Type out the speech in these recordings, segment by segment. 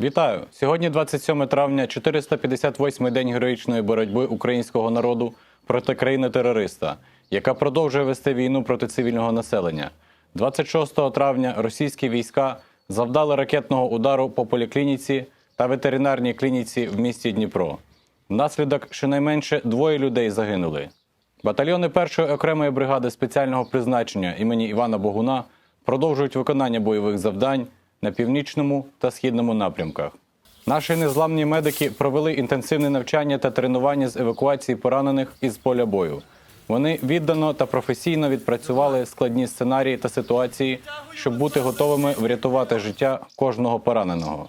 Вітаю! Сьогодні 27 травня, 458-й день героїчної боротьби українського народу проти країни-терориста, яка продовжує вести війну проти цивільного населення. 26 травня російські війська завдали ракетного удару по поліклініці та ветеринарній клініці в місті Дніпро. Внаслідок щонайменше двоє людей загинули. Батальйони першої окремої бригади спеціального призначення імені Івана Богуна продовжують виконання бойових завдань на північному та східному напрямках. Наші незламні медики провели інтенсивне навчання та тренування з евакуації поранених із поля бою. Вони віддано та професійно відпрацювали складні сценарії та ситуації, щоб бути готовими врятувати життя кожного пораненого.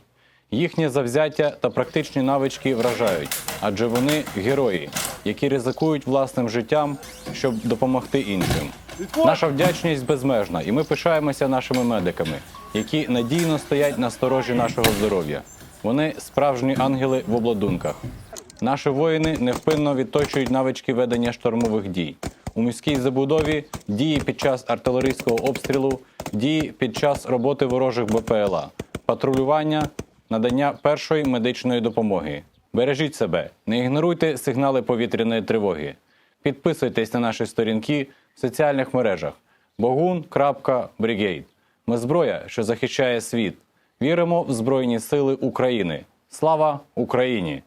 Їхнє завзяття та практичні навички вражають, адже вони герої, які ризикують власним життям, щоб допомогти іншим. Наша вдячність безмежна, і ми пишаємося нашими медиками, які надійно стоять на сторожі нашого здоров'я. Вони справжні ангели в обладунках. Наші воїни невпинно відточують навички ведення штурмових дій. У міській забудові дії під час артилерійського обстрілу, дії під час роботи ворожих БПЛА, патрулювання, надання першої медичної допомоги. Бережіть себе, не ігноруйте сигнали повітряної тривоги. Підписуйтесь на наші сторінки в соціальних мережах bogun.brigade. Ми зброя, що захищає світ. Віримо в Збройні Сили України. Слава Україні!